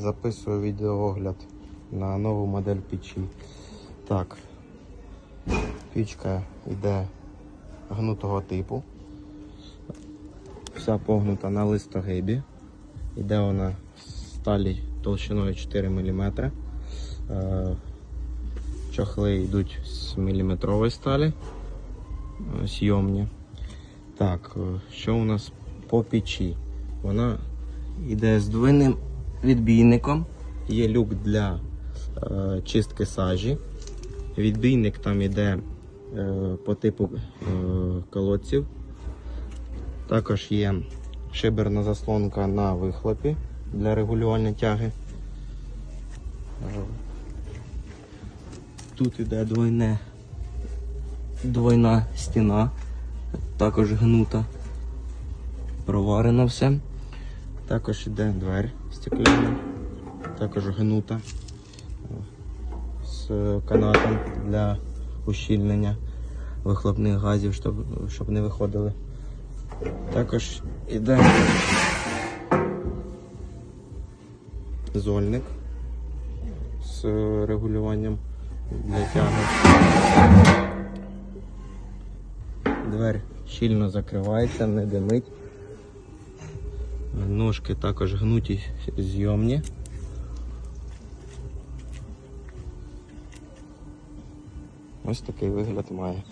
Записую відеоогляд на нову модель печі. Так, пічка йде гнутого типу. Вся погнута на листогибі. Йде вона сталі толщиною 4 мм. Чохли йдуть з міліметрової сталі. е, Зйомні. Так, е, що у нас по печі? Вона йде з двойним відбійником. Є люк для е, чистки сажі. Відбійник там йде е, по типу е, колодців. Також є шиберна заслонка на вихлопі для регулювання тяги. Тут іде двойне, двойна стіна, також гнута, проварено все. Також іде двері стекляна, також гнута з канатом для ущільнення вихлопних газів, щоб, щоб не виходили. Також іде зольник з регулюванням для тяги. Двері щільно закривається, не димить. Ножки також гнуті зйомні. Ось такий вигляд має.